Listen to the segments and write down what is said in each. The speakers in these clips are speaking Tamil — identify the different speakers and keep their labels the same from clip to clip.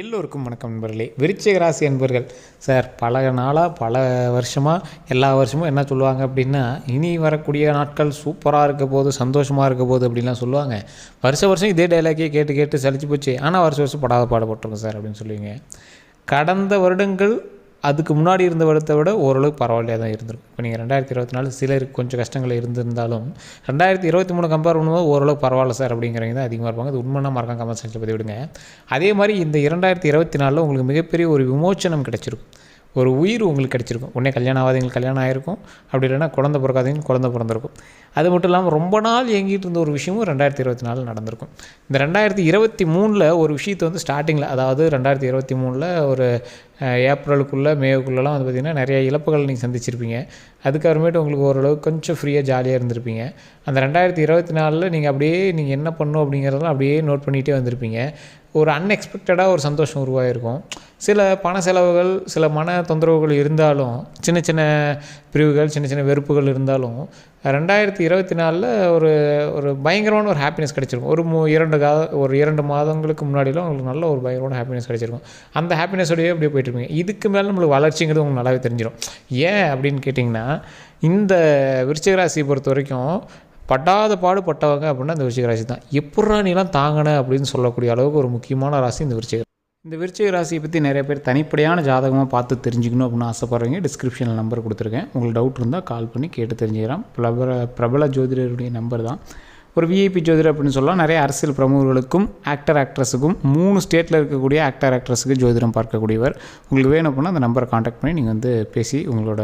Speaker 1: எல்லோருக்கும் வணக்கம் நண்பர்களே. விருச்சிக ராசி என்பர்கள் சார் பல நாளாக பல வருஷமாக எல்லா வருஷமும் என்ன சொல்லுவாங்க அப்படின்னா இனி வரக்கூடிய நாட்கள் சூப்பராக இருக்க போது சந்தோஷமாக இருக்க போது அப்படின்லாம் சொல்லுவாங்க. வருஷ வருஷம் இதே டைலாக்கே கேட்டு கேட்டு சளிச்சு போச்சு. ஆனால் வருஷ வருஷம் படாத பாடுபட்டுருங்க சார் அப்படின்னு சொல்லுவீங்க. கடந்த வருடங்கள் அதுக்கு முன்னாடி இருந்த வருடத்தை விட ஓரளவுக்கு பரவாயில்லையாக தான் இருந்திருக்கும் இப்போ நீங்கள் ரெண்டாயிரத்தி இருபத்தி நாலு சிலருக்கு கொஞ்சம் கஷ்டங்கள் இருந்திருந்தாலும் ரெண்டாயிரத்தி இருபத்தி மூணு கம்பேர் பண்ணும்போது ஓரளவுக்கு பரவாயில்ல சார் அப்படிங்கிறவங்க தான் அதிகமாக இருப்பாங்க. அது உண்மைனா மறக்காம கமெண்ட் செக்ஷனில் பற்றி விடுங்க அதே மாதிரி இந்த இரண்டாயிரத்தி இருபத்தி நாலில் உங்களுக்கு மிகப்பெரிய ஒரு விமோச்சனம் கிடச்சிருக்கும். ஒரு உயிர் உங்களுக்கு கிடச்சிருக்கும். உடனே கல்யாணம் ஆகாதவங்களுக்கு கல்யாணம் ஆகிருக்கும் அப்படி இல்லைன்னா குழந்தை பிறக்காதவங்களுக்கு குழந்தை பிறந்திருக்கும். அது மட்டும் இல்லாமல் ரொம்ப நாள் இயங்கிட்டு இருந்த ஒரு விஷயமும் ரெண்டாயிரத்தி இருபத்தி நாலில் நடந்திருக்கும். இந்த ரெண்டாயிரத்தி இருபத்தி மூணில் ஒரு விஷயத்தை வந்து ஸ்டார்டிங்கில் அதாவது ரெண்டாயிரத்தி இருபத்தி மூணில் ஒரு ஏப்ரலுக்குள்ளே மேவுக்குள்ளெல்லாம் வந்து பார்த்திங்கன்னா நிறைய இழப்புகள் நீங்கள் சந்திச்சிருப்பீங்க. அதுக்கப்புறமேட்டு உங்களுக்கு ஓரளவுக்கு கொஞ்சம் ஃப்ரீயாக ஜாலியாக இருந்திருப்பீங்க. அந்த ரெண்டாயிரத்தி இருபத்தி நாலில் நீங்கள் அப்படியே நீங்கள் என்ன பண்ணும் அப்படிங்கிறதெல்லாம் அப்படியே நோட் பண்ணிகிட்டே வந்திருப்பீங்க. ஒரு அன்எக்ஸ்பெக்டடாக ஒரு சந்தோஷம் உருவாகிருக்கும் சில பண செலவுகள் சில மன தொந்தரவுகள் இருந்தாலும் சின்ன சின்ன பிரிவுகள் சின்ன சின்ன வெறுப்புகள் இருந்தாலும் ரெண்டாயிரத்தி இருபத்தி நாலில் ஒரு ஒரு பயங்கரமான ஒரு ஹாப்பினஸ் கிடச்சிருக்கும். ஒரு மூ இரண்டு கா ஒரு இரண்டு மாதங்களுக்கு முன்னாடிலாம் உங்களுக்கு நல்ல ஒரு பயங்கரமான ஹாப்பினஸ் கிடச்சிருக்கும். அந்த ஹாப்பினஸோடய அப்படியே போயிட்டுருப்பீங்க இதுக்கு மேலே நம்மளுக்கு வளர்ச்சிங்கிறது உங்களுக்கு நல்லாவே தெரிஞ்சிடும் ஏன் அப்படின்னு கேட்டிங்கன்னா இந்த விருச்சிகராசியை பொறுத்த வரைக்கும் பட்டாத பாடு பட்டவங்க அப்படின்னா இந்த விருச்சிக ராசி தான். எப்பட்றா நீலாம் தாங்கின அப்படின்னு சொல்லக்கூடிய அளவுக்கு ஒரு முக்கியமான ராசி இந்த விருச்சிக இந்த விருச்சிக ராசியை பற்றி நிறைய பேர் தனிப்படையான ஜாதகமாக பார்த்து தெரிஞ்சுக்கணும் அப்படின்னு ஆசைப்பட்றவங்க டிஸ்கிரிப்ஷனில் நம்பர் கொடுத்துருக்கேன். உங்களுக்கு டவுட் இருந்தால் கால் பண்ணி கேட்டு தெரிஞ்சுக்கிறேன் பிரபல பிரபல ஜோதிடருடைய நம்பர் தான். ஒரு விஐபி ஜோதிடர் அப்படின்னு சொல்லலாம். நிறைய அரசியல் பிரமுகர்களுக்கும் ஆக்டர் ஆக்ட்ரஸுக்கும் மூணு ஸ்டேட்டில் இருக்கக்கூடிய ஆக்டர் ஆக்ட்ரஸுக்கு ஜோதிடம் பார்க்கக்கூடியவர். உங்களுக்கு வேணும் அப்படின்னா அந்த நம்பரை காண்டாக்ட் பண்ணி நீங்கள் வந்து பேசி உங்களோட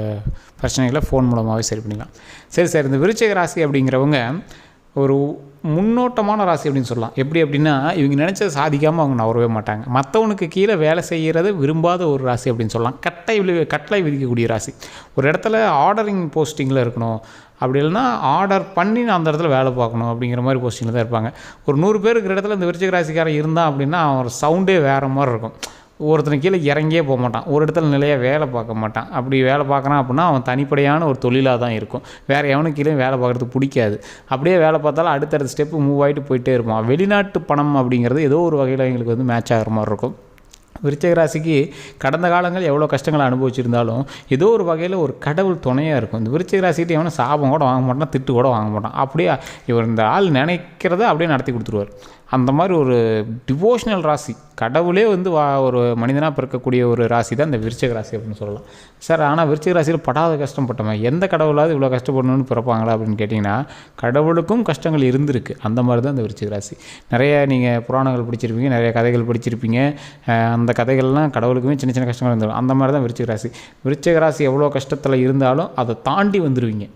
Speaker 1: பிரச்சனைகளை ஃபோன் மூலமாகவே சரி பண்ணிக்கலாம். சரி சார் இந்த விருச்சிக ராசி அப்படிங்கிறவங்க ஒரு முன்னோட்டமான ராசி அப்படின்னு சொல்லலாம். எப்படி அப்படின்னா இவங்க நினச்சதை சாதிக்காமல் அவங்க நவரவே மாட்டாங்க. மற்றவனுக்கு கீழே வேலை செய்கிறத விரும்பாத ஒரு ராசி அப்படின்னு சொல்லலாம். கட்டை விழு கட்டளை விதிக்கக்கூடிய ராசி. ஒரு இடத்துல ஆர்டரிங் போஸ்டிங்கில் இருக்கணும். அப்படி இல்லைன்னா ஆர்டர் பண்ணி நான் அந்த இடத்துல வேலை பார்க்கணும் அப்படிங்கிற மாதிரி போஸ்டிங்கில் தான் இருப்பாங்க. ஒரு நூறு பேர் இருக்கிற இடத்துல இந்த விருச்சிக ராசிக்காரன் இருந்தான் அப்படின்னா அவன் சவுண்டே வேறு மாதிரி இருக்கும். ஒருத்தனை கீழே இறங்கியே போக மாட்டான். ஒரு இடத்துல நிலையாக வேலை பார்க்க மாட்டான். அப்படி வேலை பார்க்குறான் அப்படின்னா அவன் தனிப்படையான ஒரு தொழிலாக தான் இருக்கும். வேறு எவனுக்கு கீழே வேலை பார்க்குறதுக்கு பிடிக்காது. அப்படியே வேலை பார்த்தாலும் அடுத்தடுத்த ஸ்டெப்பு மூவ் ஆகிட்டு போயிட்டே இருப்பான். வெளிநாட்டு பணம் அப்படிங்கிறது ஏதோ ஒரு வகையில் எங்களுக்கு வந்து மேட்ச் ஆகிற மாதிரி இருக்கும். விருச்சக ராசிக்கு கடந்த காலங்கள் எவ்வளோ கஷ்டங்களை அனுபவிச்சிருந்தாலும் ஏதோ ஒரு வகையில் ஒரு கடவுள் துணையாக இருக்கும். இந்த விருச்சக ராசிக்கிட்ட எவனும் சாபம் கூட வாங்க மாட்டான் திட்டு கூட வாங்க மாட்டான். அப்படியே இவர் இந்த ஆள் நினைக்கிறத அப்படியே நடத்தி கொடுத்துருவார். அந்த மாதிரி ஒரு டிவோஷனல் ராசி. கடவுளே வந்து வா ஒரு மனிதனாக பிறக்கக்கூடிய ஒரு ராசி தான் இந்த விருச்சக ராசி அப்படின்னு சொல்லலாம். சார் ஆனால் விருச்சக ராசியில் படாத கஷ்டப்பட்டவன் எந்த கடவுளாவது இவ்வளோ கஷ்டப்படணும்னு பிறப்பாங்களா அப்படின்னு கேட்டிங்கன்னா கடவுளுக்கும் கஷ்டங்கள் இருந்திருக்கு. அந்த மாதிரி தான் இந்த விருச்சிக ராசி. நிறைய நீங்கள் புராணங்கள் படிச்சிருப்பீங்க நிறைய கதைகள் படிச்சிருப்பீங்க. அந்த கதைகள்லாம் கடவுளுக்குமே சின்ன சின்ன கஷ்டங்கள் இருந்தாலும் அந்த மாதிரி தான் விருச்சிக ராசி. விருச்சக ராசி எவ்வளோ கஷ்டத்தில் இருந்தாலும் அதை தாண்டி வந்துடுவீங்க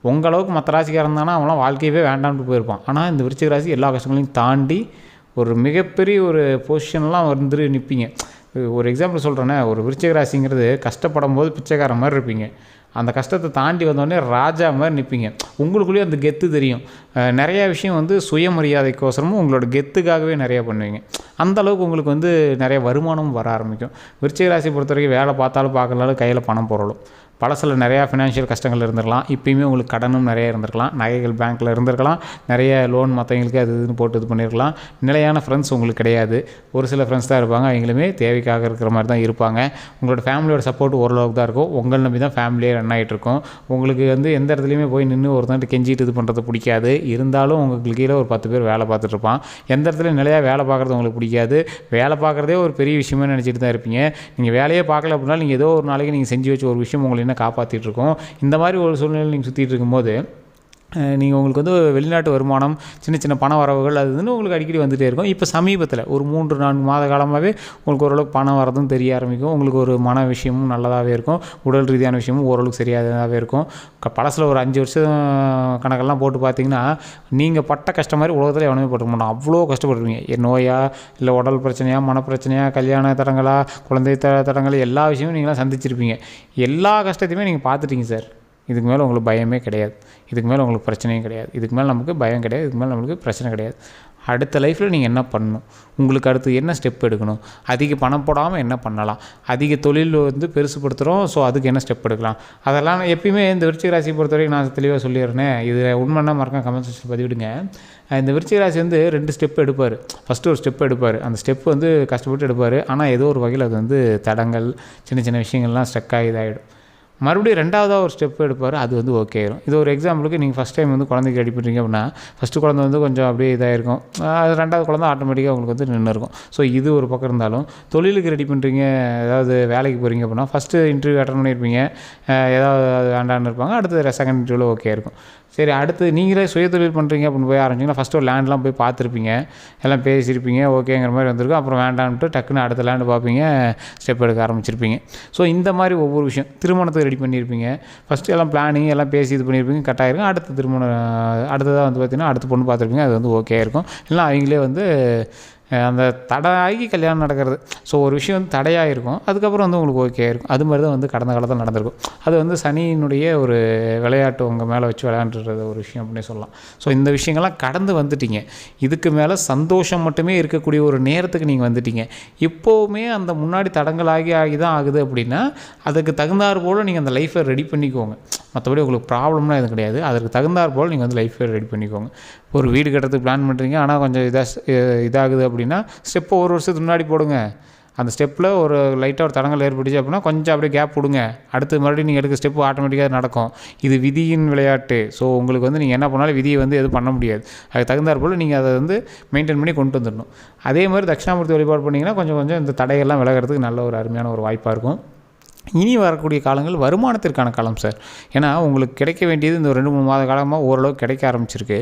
Speaker 1: உங்கள் அளவுக்கு மற்ற ராசிக்காரன் தானே அவன்லாம் வாழ்க்கையவே வேண்டாம்னு போயிருப்பான். ஆனால் இந்த விருச்சிக ராசி எல்லா கஷ்டங்களையும் தாண்டி ஒரு மிகப்பெரிய ஒரு பொசிஷன்லாம் வந்துட்டு நிற்பீங்க ஒரு எக்ஸாம்பிள் சொல்கிறேன்னே ஒரு விருச்சிக ராசிங்கிறது கஷ்டப்படும் போது பிச்சைக்காரன் மாதிரி இருப்பீங்க. அந்த கஷ்டத்தை தாண்டி வந்தோடனே ராஜா மாதிரி நிற்பீங்க உங்களுக்குள்ளேயே அந்த கெத்து தெரியும். நிறையா விஷயம் வந்து சுயமரியாதைக்கோசரமும் உங்களோட கெத்துக்காகவே நிறையா பண்ணுவீங்க. அந்த அளவுக்கு உங்களுக்கு வந்து நிறைய வருமானமும் வர ஆரம்பிக்கும். விருச்சிக ராசி பொறுத்த வரைக்கும் வேலை பார்த்தாலும் பார்க்கலாலும் கையில் பணம் போகிறோம் பழசில் நிறையா ஃபினான்ஷியல் கஷ்டங்கள் இருந்திருக்கலாம். இப்பயுமே உங்களுக்கு கடனும் நிறைய இருந்திருக்கலாம். நகைகள் பேங்க்கில் இருந்திருக்கலாம். நிறைய லோன் மற்றவங்களுக்கு அது இதுன்னு போட்டு இது பண்ணியிருக்கலாம் நிலையான ஃப்ரெண்ட்ஸ் உங்களுக்கு கிடையாது. ஒரு சில ஃப்ரெண்ட்ஸ் தான் இருப்பாங்க. அவங்களுமே தேவைக்காக இருக்கிற மாதிரி தான் இருப்பாங்க. உங்களோட ஃபேமிலியோட சப்போர்ட் ஓரளவுக்கு தான் இருக்கும். உங்கள் நம்பி தான் ஃபேமிலியே ரன் ஆகிட்ருக்கும் உங்களுக்கு வந்து எந்த இடத்துலையுமே போய் நின்று ஒருத்தன்ட்டு கெஞ்சிட்டு இது பண்ணுறது பிடிக்காது. இருந்தாலும் உங்களுக்கு கீழே ஒரு பத்து பேர் வேலை பார்த்துட்ருப்பான் எந்த இடத்துல நிலையாக வேலை பார்க்குறது உங்களுக்கு பிடிக்காது. வேலை பார்க்குறதே ஒரு பெரிய விஷயமா நினச்சிட்டு தான் இருப்பீங்க. நீங்கள் வேலையே பார்க்கல அப்படின்னா நீங்கள் ஏதோ ஒரு நாளைக்கு நீங்கள் செஞ்சு வச்ச ஒரு விஷயம் உங்களை என்ன காப்பாற்றிட்டு இருக்கோம். இந்த மாதிரி ஒரு சூழ்நிலை நீங்கள் சுற்றிட்டு இருக்கும்போது நீங்கள் உங்களுக்கு வந்து வெளிநாட்டு வருமானம் சின்ன சின்ன பண வரவுகள் அது இதுன்னு உங்களுக்கு அடிக்கடி வந்துகிட்டே இருக்கும். இப்போ சமீபத்தில் ஒரு மூன்று நான்கு மாத காலமாகவே உங்களுக்கு ஓரளவுக்கு பணம் வரதும் தெரிய ஆரம்பிக்கும். உங்களுக்கு ஒரு மன விஷயமும் நல்லதாகவே இருக்கும். உடல் ரீதியான விஷயமும் ஓரளவுக்கு சரியாகவே இருக்கும். பழசில் ஒரு அஞ்சு வருஷம் கணக்கெல்லாம் போட்டு பார்த்தீங்கன்னா நீங்கள் பட்ட கஷ்டம் மாதிரி உலகத்தில் எவனுமே போட்டுக்க மாட்டோம் அவ்வளோ கஷ்டப்படுவீங்க நோயா இல்லை உடல் பிரச்சனையா மனப்பிரச்சனையா கல்யாண தடங்களா குழந்தை த தடங்கள் எல்லா விஷயமும் நீங்களாம் சந்திச்சிருப்பீங்க. எல்லா கஷ்டத்தையுமே நீங்கள் பார்த்துட்டீங்க சார். இதுக்கு மேலே உங்களுக்கு பயமே கிடையாது. இதுக்கு மேலே உங்களுக்கு பிரச்சனையும் கிடையாது. இதுக்கு மேலே நமக்கு பயம் கிடையாது. இதுக்கு மேலே நம்மளுக்கு பிரச்சனை கிடையாது. அடுத்த லைஃப்பில் நீங்கள் என்ன பண்ணணும்? உங்களுக்கு அடுத்து என்ன ஸ்டெப் எடுக்கணும்? அதிக பணம் போடாமல் என்ன பண்ணலாம்? அதிக தொழில் வந்து பெருசுப்படுத்துகிறோம் ஸோ அதுக்கு என்ன ஸ்டெப் எடுக்கலாம்? அதெல்லாம் நான் எப்பயுமே இந்த விருச்சிக ராசி பொறுத்த வரைக்கும் நான் தெளிவாக சொல்லிடுறேன். இது உண்மைன்னா மறக்காம கமெண்ட் செக்ஷன் பதிவிடுங்க. இந்த விருச்சிக ராசி வந்து ரெண்டு ஸ்டெப் எடுப்பார். ஃபஸ்ட்டு ஒரு ஸ்டெப் எடுப்பார். அந்த ஸ்டெப் வந்து கஷ்டப்பட்டு எடுப்பார். ஆனால் ஏதோ ஒரு வகையில் அது வந்து தடங்கள் சின்ன சின்ன விஷயங்கள்லாம் ஸ்ட்ரக் ஆகி இதாகிடும் மறுபடியும் ரெண்டாவதாக ஒரு ஸ்டெப் எடுப்பார் அது வந்து ஓகே ஆயிரும். இது ஒரு எக்ஸாம்பிளுக்கு நீங்கள் ஃபஸ்ட் டைம் வந்து குழந்தைக்கு ரெடி பண்ணுறீங்க அப்படின்னா ஃபஸ்ட்டு குழந்தை வந்து கொஞ்சம் அப்படியே இதாக இருக்கும். அது ரெண்டாவது குழந்தை ஆட்டோமேட்டிக்காக உங்களுக்கு வந்து நின்று இருக்கும். ஸோ இது ஒரு பக்கம் இருந்தாலும் தொழிலுக்கு ரெடி பண்ணுறீங்க ஏதாவது வேலைக்கு போகிறீங்க அப்படின்னா ஃபஸ்ட்டு இன்டர்வியூ அட்டன் பண்ணியிருப்பீங்க ஏதாவது அது வேண்டான்னு இருப்பாங்க. அடுத்தது செகண்ட் இன்டர்வியூவில் ஓகே இருக்கும். சரி அடுத்து நீங்களே சுயதொழில் பண்ணுறீங்க அப்படின்னு போய் ஆரம்பிச்சிங்கன்னா ஃபஸ்ட்டு ஒரு லேண்ட்லாம் போய் பார்த்துருப்பீங்க. எல்லாம் பேசியிருப்பீங்க ஓகேங்கிற மாதிரி வந்திருக்கும் அப்புறம் வேண்டாம்ட்டு டக்குன்னு அடுத்த லேண்டு பார்ப்பீங்க ஸ்டெப் எடுக்க ஆரம்பிச்சிருப்பீங்க. ஸோ இந்த மாதிரி ஒவ்வொரு விஷயம் திருமணத்துக்கு ரெடி பண்ணியிருப்பீங்க. ஃபஸ்ட்டு எல்லாம் பிளானிங் எல்லாம் பேசி இது பண்ணியிருப்பீங்க கட்டாயிருக்கும் அடுத்த திருமணம் அடுத்ததாக வந்து பார்த்தீங்கன்னா அடுத்த பொண்ணு பார்த்துருப்பீங்க அது வந்து ஓகே இருக்கும். இல்லை அவங்களே வந்து அந்த தடையாகி கல்யாணம் நடக்கிறது. ஸோ ஒரு விஷயம் வந்து தடையாக இருக்கும் அதுக்கப்புறம் வந்து உங்களுக்கு ஓகே இருக்கும் அது மாதிரி தான் வந்து கடந்த காலத்தில் நடந்திருக்கும். அது வந்து சனியினுடைய ஒரு விளையாட்டு உங்கள் மேலே வச்சு விளையாண்டுறது ஒரு விஷயம் அப்படின்னு சொல்லலாம். ஸோ இந்த விஷயங்கள்லாம் கடந்து வந்துட்டீங்க. இதுக்கு மேலே சந்தோஷம் மட்டுமே இருக்கக்கூடிய ஒரு நேரத்துக்கு நீங்கள் வந்துட்டீங்க. இப்போவுமே அந்த முன்னாடி தடங்கள் ஆகி ஆகி தான் ஆகுது அப்படின்னா அதுக்கு தகுந்தாற் போல் நீங்கள் அந்த லைஃப்பை ரெடி பண்ணிக்கோங்க. மற்றபடி உங்களுக்கு ப்ராப்ளம்லாம் எதுவும் கிடையாது. அதற்கு தகுந்தாற் போல் நீங்கள் வந்து லைஃப்பை ரெடி பண்ணிக்கோங்க. ஒரு வீடு கட்டுறதுக்கு பிளான் பண்ணுறீங்க ஆனால் கொஞ்சம் இதாக இதாகுது அப்படின்னா ஸ்டெப்பு ஒரு வருஷத்துக்கு முன்னாடி போடுங்க. அந்த ஸ்டெப்பில் ஒரு லைட்டாக ஒரு தடங்கள் ஏற்பட்டுச்சு அப்படின்னா கொஞ்சம் அப்படியே கேப் விடுங்க அடுத்து மறுபடியும் நீங்கள் எடுக்க ஸ்டெப்பு ஆட்டோமேட்டிக்காக நடக்கும். இது விதியின் விளையாட்டு. ஸோ உங்களுக்கு வந்து நீங்கள் என்ன பண்ணாலும் விதியை வந்து எதுவும் பண்ண முடியாது. அதுக்கு தகுந்தாற் போல் நீங்கள் அதை வந்து மெயின்டைன் பண்ணி கொண்டு வந்துடணும் அதே மாதிரி தட்சிணாமூர்த்தி வழிபாடு பண்ணிங்கன்னா கொஞ்சம் கொஞ்சம் இந்த தடைகள்லாம் விலகிறதுக்கு நல்ல ஒரு அருமையான ஒரு வாய்ப்பாக இருக்கும். இனி வரக்கூடிய காலங்கள் வருமானத்திற்கான காலம் சார். ஏன்னா உங்களுக்கு கிடைக்க வேண்டியது இந்த ரெண்டு மூணு மாத காலமாக ஓரளவு கிடைக்க ஆரம்பிச்சிருக்கு.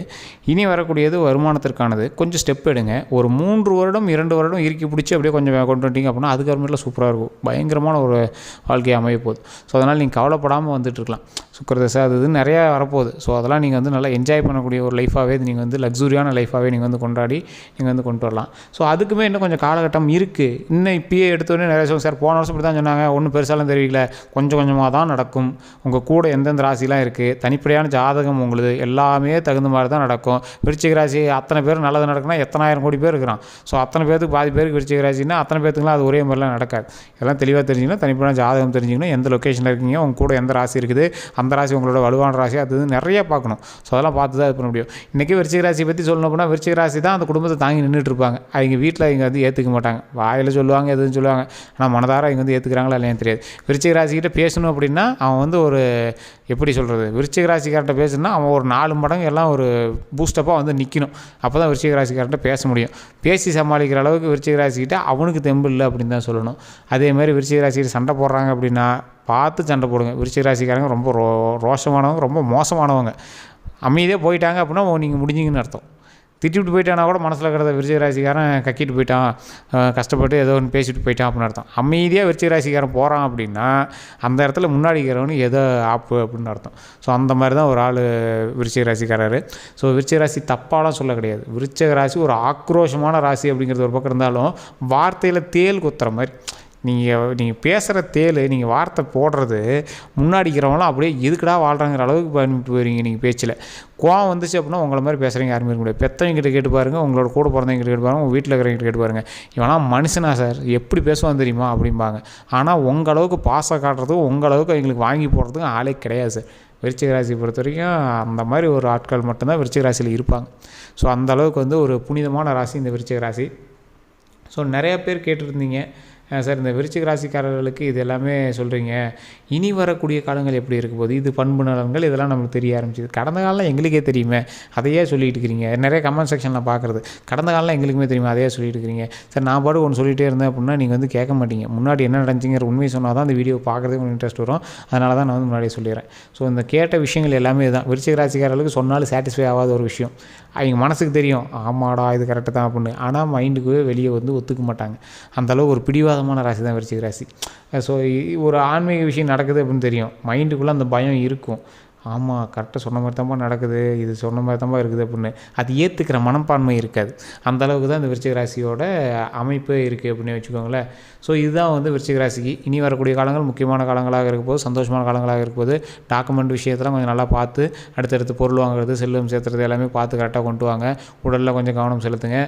Speaker 1: இனி வரக்கூடியது வருமானத்திற்கானது. கொஞ்சம் ஸ்டெப் எடுங்க. ஒரு மூன்று வருடம் இரண்டு வருடம் இறுக்கி பிடிச்சி அப்படியே கொஞ்சம் கொண்டு வந்துட்டீங்க அப்படின்னா அதுக்கப்புறமேட்டில் சூப்பராக இருக்கும். பயங்கரமான ஒரு வாழ்க்கையை அமைய போகுது. ஸோ அதனால் நீங்கள் கவலைப்படாமல் வந்துட்டு இருக்கலாம். சுக்கரதசை அது இது நிறையா வரப்போகுது. ஸோ அதெல்லாம் நீங்கள் வந்து நல்லா என்ஜாய் பண்ணக்கூடிய ஒரு லைஃபாகவே நீங்கள் வந்து லக்ஸூரியான லைஃபாகவே நீங்கள் வந்து கொண்டாடி நீங்கள் வந்து கொண்டு வரலாம். ஸோ அதுக்குமே இன்னும் கொஞ்சம் காலகட்டம் இருக்குது இன்னும் இப்பயே எடுத்தோடனே நிறைய சொல்லுங்க சார் போன வருஷம் இப்படி தான் சொன்னாங்க ஒன்றும் பெருசாலாம் தெரியல. கொஞ்சம் கொஞ்சமாக தான் நடக்கும். உங்கள் கூட எந்தெந்த ராசிலாம் இருக்குது தனிப்படையான ஜாதகம் உங்களுது எல்லாமே தகுந்த மாதிரி தான் நடக்கும். விருச்சிக ராசி அத்தனை பேர் நல்லது நடக்குன்னா எத்தனாயிரம் கோடி பேர் இருக்கிறான். ஸோ அத்தனை பேருக்கு பாதி பேருக்கு விருச்சிக ராசின்னா அத்தனை பேருக்குலாம் அது ஒரே மாதிரிலாம் நடக்காது. இதெல்லாம் தெளிவாக தெரிஞ்சுக்கணும் தனிப்படையான ஜாதகம் தெரிஞ்சுக்கணும் எந்த லொக்கேஷனில் இருக்கீங்க உங்க கூட எந்த ராசி இருக்குது அந்த ராசி உங்களோட வலுவான ராசி அது நிறைய பார்க்கணும். ஸோ அதெல்லாம் பார்த்து தான் இது பண்ண முடியும். இன்றைக்கி விருச்சிக ராசி பற்றி சொல்லணும் அப்படின்னா விருச்சிக ராசி தான் அந்த குடும்பத்தை தாங்கி நின்றுட்டு இருப்பாங்க. அவங்க வீட்டில் இங்கே வந்து ஏற்றுக்க மாட்டாங்க. வாயில் சொல்லுவாங்க எதுவும் சொல்லுவாங்க. ஆனால் மனதார இங்கே வந்து ஏற்றுக்கிறாங்களா இல்லையான்னு தெரியாது. விருச்சிக ராசிக்கிட்ட பேசணும் அப்படின்னா அவன் வந்து ஒரு எப்படி சொல்கிறது விருச்சிக ராசிக்கார்ட்ட பேசுனா அவன் ஒரு நாலு மடங்கு எல்லாம் ஒரு பூஸ்டப்பாக வந்து நிற்கணும் அப்போ தான் விருச்சிக ராசிக்கார்ட்ட பேச முடியும். பேசி சமாளிக்கிற அளவுக்கு விருச்சிக ராசிக்கிட்ட அவனுக்கு தெம்பு இல்லை அப்படின்னு தான் சொல்லணும். அதே மாதிரி விருச்சிக ராசிக்கிட்ட சண்டை போடுறாங்க அப்படின்னா பார்த்து சண்டை போடுங்க. விருச்சிக ராசிக்காரங்க ரொம்ப ரோ ரோஷமானவங்க ரொம்ப மோசமானவங்க. அமைதியாக போயிட்டாங்க அப்படின்னா நீங்கள் முடிஞ்சிங்கன்னு அர்த்தம். திட்டிவிட்டு போயிட்டானா கூட மனசில் இருக்கிறத விருச்சிக ராசிக்காரன் கக்கிட்டு போயிட்டான். கஷ்டப்பட்டு ஏதோ ஒன்று பேசிட்டு போயிட்டான் அப்படின்னு அர்த்தம். அமைதியாக விருச்சிக ராசிக்காரன் போகிறான் அப்படின்னா அந்த இடத்துல முன்னாடி இருக்கிறவனு ஏதோ ஆப்பு அப்படின்னு அர்த்தம். ஸோ அந்த மாதிரி தான் ஒரு ஆள் விருச்சிக ராசிக்காரர். ஸோ விருச்சிக ராசி தப்பாலாம் சொல்ல கிடையாது. விருச்சிக ராசி ஒரு ஆக்ரோஷமான ராசி அப்படிங்கிறது ஒரு பக்கம் இருந்தாலும் வார்த்தையில் தேல் குத்துற மாதிரி. நீங்கள் நீங்கள் பேசுகிற தேல் நீங்கள் வார்த்தை போடுறது முன்னாடி இருக்கிறவங்களாம் அப்படியே எதுக்குடா வாழ்கிறாங்கிற அளவுக்கு பண்ணிட்டு போயிருங்க நீங்கள் பேச்சில். கோவம் வந்துச்சு அப்படின்னா உங்களை மாதிரி பேசுகிறீங்க யாருமே இருக்க முடியாது. பெற்றவங்ககிட்ட கேட்டு பாருங்கள் உங்களோட கூட பிறந்தவங்ககிட்ட கேட்டு பாருங்கள் உங்கள் வீட்டில் இருக்கிறவங்க கேட்டு பாருங்கள் இவனா மனுஷனா சார் எப்படி பேசுவான் தெரியுமா அப்படிம்பாங்க. ஆனால் உங்கள் அளவுக்கு பாசம் காட்டுறதுக்கும் உங்கள் அளவுக்கு அவங்களுக்கு வாங்கி போடுறதுக்கும் ஆளே கிடையாது சார். விருச்சிக ராசியை பொறுத்த வரைக்கும் அந்த மாதிரி ஒரு ஆட்கள் மட்டும்தான் விருச்சிக ராசியில் இருப்பாங்க. ஸோ அந்த அளவுக்கு வந்து ஒரு புனிதமான ராசி இந்த விருச்சிக ராசி. ஸோ நிறைய பேர் கேட்டிருந்தீங்க. சார் இந்த விருச்சிக ராசிக்காரர்களுக்கு இது எல்லாமே சொல்கிறீங்க இனி வரக்கூடிய காலங்கள் எப்படி இருக்க போகுது? இது பண்பு நலன்கள் இதெல்லாம் நமக்கு தெரிய ஆரம்பிச்சிது. கடந்த காலம் எங்களுக்கே தெரியுமே. அதையே சொல்லிட்டு இருக்கிறீங்க நிறைய கமெண்ட் செக்ஷனில் பார்க்குறது. கடந்த காலம் எங்களுக்குமே தெரியுமா. அதையே சொல்லிட்டு இருக்கிறீங்க சார் நான் பாடு ஒன்று சொல்லிகிட்டே இருந்தேன் அப்படின்னா நீங்கள் வந்து கேட்க மாட்டீங்க. முன்னாடி என்ன நடந்துச்சுங்கிற உண்மையை சொன்னால் தான் அந்த வீடியோ பார்க்குறதுக்கு உங்களுக்கு இன்ட்ரெஸ்ட் வரும். அதனால தான் நான் வந்து முன்னாடியே சொல்லிடுறேன். ஸோ இந்த கேட்ட விஷயங்கள் எல்லாமே தான் விருச்சிக ராசிக்காரர்களுக்கு சொன்னாலும் சாட்டிஸ்ஃபை ஆகாத ஒரு விஷயம். அவங்க மனசுக்கு தெரியும் ஆமாடா இது கரெக்டு தான் அப்படின்னு. ஆனால் மைண்டுக்கு வெளியே வந்து ஒத்துக்க மாட்டாங்க. அந்தளவு ஒரு பிடிவாதமான ராசி தான் விருச்சிக ராசி. ஸோ ஒரு ஆன்மீக விஷயம் நடக்குது அப்படின்னு தெரியும். மைண்டுக்குள்ளே அந்த பயம் இருக்கும். ஆமாம் கரெக்டாக சொன்ன மாதிரி தான்ப்பா நடக்குது இது சொன்ன மாதிரி தான்ப்பா இருக்குது அப்படின்னு. அது ஏற்றுக்கிற மனப்பான்மை இருக்காது. அந்த அளவுக்கு தான் இந்த விருச்சிக ராசியோட அமைப்பு இருக்குது அப்படின்னு வச்சுக்கோங்களேன். ஸோ இதுதான் வந்து விருச்சிக ராசிக்கு இனி வரக்கூடிய காலங்கள் முக்கியமான காலங்களாக இருக்கும் போது சந்தோஷமான காலங்களாக இருக்கும் போது டாக்குமெண்ட் விஷயத்தெல்லாம் கொஞ்சம் நல்லா பார்த்து அடுத்தடுத்து பொருள் வாங்குறது செல்லும் சேர்த்துறது எல்லாமே பார்த்து கரெக்டாக கொண்டு வாங்க. உடலில் கொஞ்சம் கவனம் செலுத்துங்க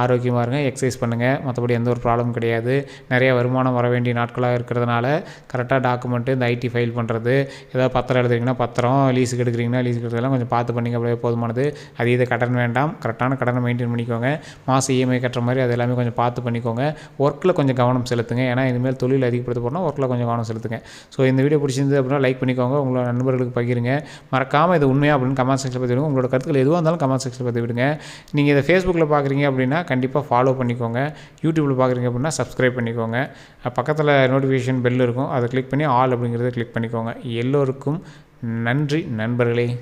Speaker 1: ஆரோக்கியமாக இருங்க எக்ஸசைஸ் பண்ணுங்கள் மற்றபடி எந்த ஒரு ப்ராப்ளம் கிடையாது. நிறைய வருமானம் வர வேண்டிய நாட்களாக இருக்கிறதுனால கரெக்டாக டாக்குமெண்ட்டு இந்த ஐடி ஃபைல் பண்ணுறது ஏதாவது பத்திரம் எழுதுறீங்கன்னா பத்திரம் லீஸுக்கு எடுக்கிறீங்கன்னா லீஸுக்கு எடுக்கிறதெல்லாம் கொஞ்சம் பார்த்து பண்ணிங்க அப்படியே போதுமானது. அது கடன் வேண்டாம். கரெக்டான கடனை மெயின்டைன் பண்ணிக்கோங்க. மாதம் இஎம்ஐ கட்டுற மாதிரி அது எல்லாமே கொஞ்சம் பார்த்து பண்ணிக்கோங்க. ஒர்க்கில் கொஞ்சம் கவனம் செலுத்துங்க. ஏன்னா இனிமேல் தொழில் அதிகப்படுத்த போனால் ஒர்க்கில் கொஞ்சம் கவனம் செலுத்துங்க. ஸோ இந்த வீடியோ பிடிச்சிருந்தது அப்படின்னா லைக் பண்ணிக்கோங்க. உங்களோட நண்பர்களுக்கு பகிருங்க. மறக்காமல் இது உண்மையாக அப்படின்னு கமெண்ட் செக்ஷன் பற்றி விடுங்க உங்களோட கருத்துக்கள் எதுவாக இருந்தாலும் கமெண்ட் செக்ஷன் பற்றி விடுங்க நீங்கள் இதை ஃபேஸ்புக்கில் பார்க்குறீங்க அப்படின்னா கண்டிப்பாக ஃபாலோ பண்ணிக்கோங்க. யூடியூப்பில் பார்க்குறீங்க அப்படின்னா சப்ஸ்கிரைப் பண்ணிக்கோங்க. பக்கத்தில் நோட்டிஃபிகேஷன் பெல் இருக்கும். அதை கிளிக் பண்ணி ஆல் அப்படிங்கிறத கிளிக் பண்ணிக்கோங்க. எல்லோருக்கும் நன்றி நண்பர்களே.